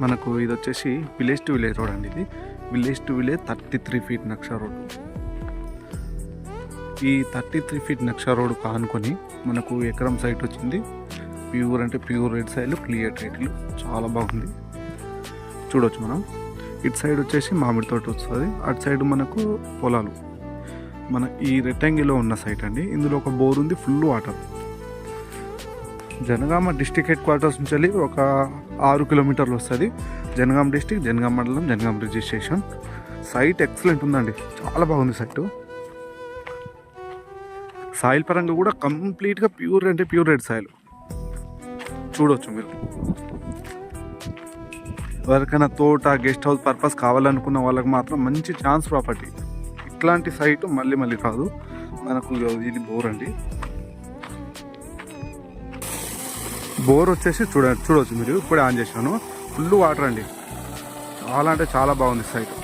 మనకు ఇది వచ్చేసి విలేజ్ టు విలేజ్ రోడ్ అండి ఇది. Village to village thirty three feet నక్ష road. ఈ థర్టీ త్రీ ఫీట్ నక్ష రోడ్ కానుకొని మనకు ఎకరం సైట్ వచ్చింది. ప్యూర్ అంటే pure red side clear title చాలా బాగుంది. చూడొచ్చు మనం. ఇటు సైడ్ వచ్చేసి మామిడి తోట వస్తుంది. అటు సైడ్ మనకు పొలాలు. మన ఈ రెక్టాంగిల్లో ఉన్న సైట్ అండి. ఇందులో ఒక బోర్ ఉంది full water Jangaon district headquarters నుంచి వెళ్ళి ఒక ఆరు కిలోమీటర్లు వస్తుంది. జనగామ డిస్టిక్ జనగామ మండలం జనగామ రిజిస్ట్రేషన్. సైట్ ఎక్సలెంట్ ఉందండి. చాలా బాగుంది సైట్ సాయిల్ పరంగా కూడా కంప్లీట్గా ప్యూర్ అంటే ప్యూర్ రెడ్ సాయిల్ చూడవచ్చు మీరు. ఎవరికైనా తోట గెస్ట్ హౌస్ పర్పస్ కావాలనుకున్న వాళ్ళకి మాత్రం మంచి ఛాన్స్ ప్రాపర్టీ ఇట్లాంటి సైట్ మళ్ళీ మళ్ళీ కాదు. మనకు ఇది బోర్ అండి. బోర్ వచ్చేసి చూడ చూడవచ్చు మీరు. ఇప్పుడే ఆన్ చేశాను. ఫుల్ వాటర్ అండి. చాలా అంటే చాలా బాగుంది సైట్.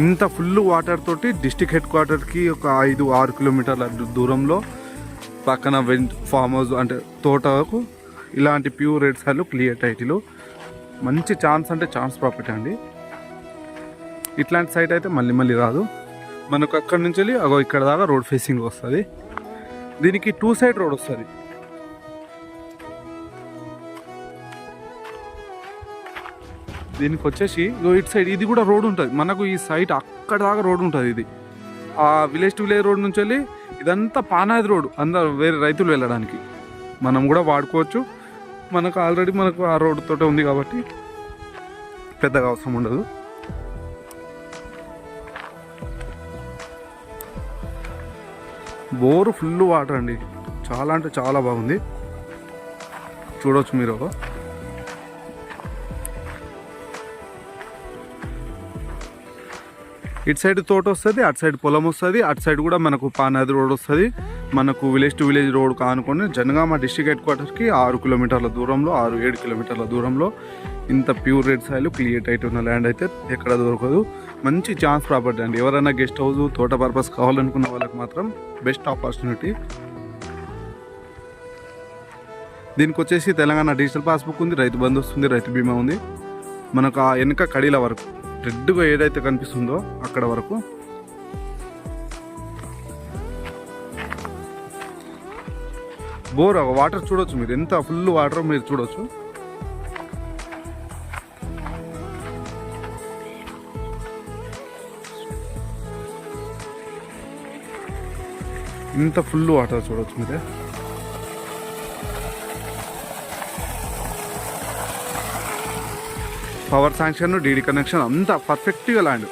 ఇంత ఫుల్ వాటర్ తోటి డిస్టిక్ హెడ్ క్వార్టర్కి ఒక ఐదు ఆరు కిలోమీటర్ల దూరంలో పక్కన వెంట్ ఫామ్ హౌస్ అంటే తోటకు ఇలాంటి ప్యూర్ రెడ్ సైడ్లు క్లియర్ టైటిల్. మంచి ఛాన్స్ అంటే ఛాన్స్ ప్రాఫిట్ అండి. ఇట్లాంటి సైట్ అయితే మళ్ళీ మళ్ళీ రాదు. మనకు అక్కడి నుంచి వెళ్ళి అగో ఇక్కడ దాకా రోడ్ ఫేసింగ్ వస్తుంది. దీనికి టూ సైడ్ రోడ్ వస్తుంది. దీనికి వచ్చేసి ఇటు సైడ్ ఇది కూడా రోడ్ ఉంటుంది. మనకు ఈ సైట్ అక్కడ దాకా రోడ్ ఉంటుంది ఇది. ఆ విలేజ్ టు విలేజ్ రోడ్ నుంచి వెళ్ళి ఇదంతా పానాది రోడ్. అందరు వేరే రైతులు వెళ్ళడానికి. మనం కూడా వాడుకోవచ్చు. మనకు ఆల్రెడీ మనకు ఆ రోడ్ తోటే ఉంది కాబట్టి పెద్దగా అవసరం ఉండదు. బోరు ఫుల్ వాటర్ అండి. చాలా అంటే చాలా బాగుంది. చూడవచ్చు మీరు. ఇటు సైడ్ తోట వస్తుంది అటు సైడ్ పొలం వస్తుంది అటు సైడ్ కూడా మనకు పానాది రోడ్ వస్తుంది. మనకు విలేజ్ టు విలేజ్ రోడ్ కానుకొని జనగామ డిస్టిక్ హెడ్ క్వార్టర్కి ఆరు కిలోమీటర్ల దూరంలో ఆరు ఏడు కిలోమీటర్ల దూరంలో ఇంత pure red soil clear title ఉన్న ల్యాండ్ అయితే ఎక్కడ దొరకదు. మంచి ఛాన్స్ ప్రాపర్టీ అండి. ఎవరైనా గెస్ట్ హౌస్ తోట పర్పస్ కావాలనుకున్న వాళ్ళకి మాత్రం బెస్ట్ ఆపర్చునిటీ. దీనికి వచ్చేసి తెలంగాణ డిజిటల్ పాస్బుక్ ఉంది రైతు బంధు వస్తుంది రైతు బీమా ఉంది. మనకు ఆ వెనక కడీల వరకు రెడ్గా ఏదైతే కనిపిస్తుందో అక్కడ వరకు. బోర్ వాటర్ చూడొచ్చు మీరు. ఎంత ఫుల్ వాటర్ మీరు చూడొచ్చు. ఇంత ఫుల్ వాటర్ చూడొచ్చు మీరే. పవర్ శాంక్షన్ డీడీ కనెక్షన్ అంతా పర్ఫెక్ట్గా ల్యాండ్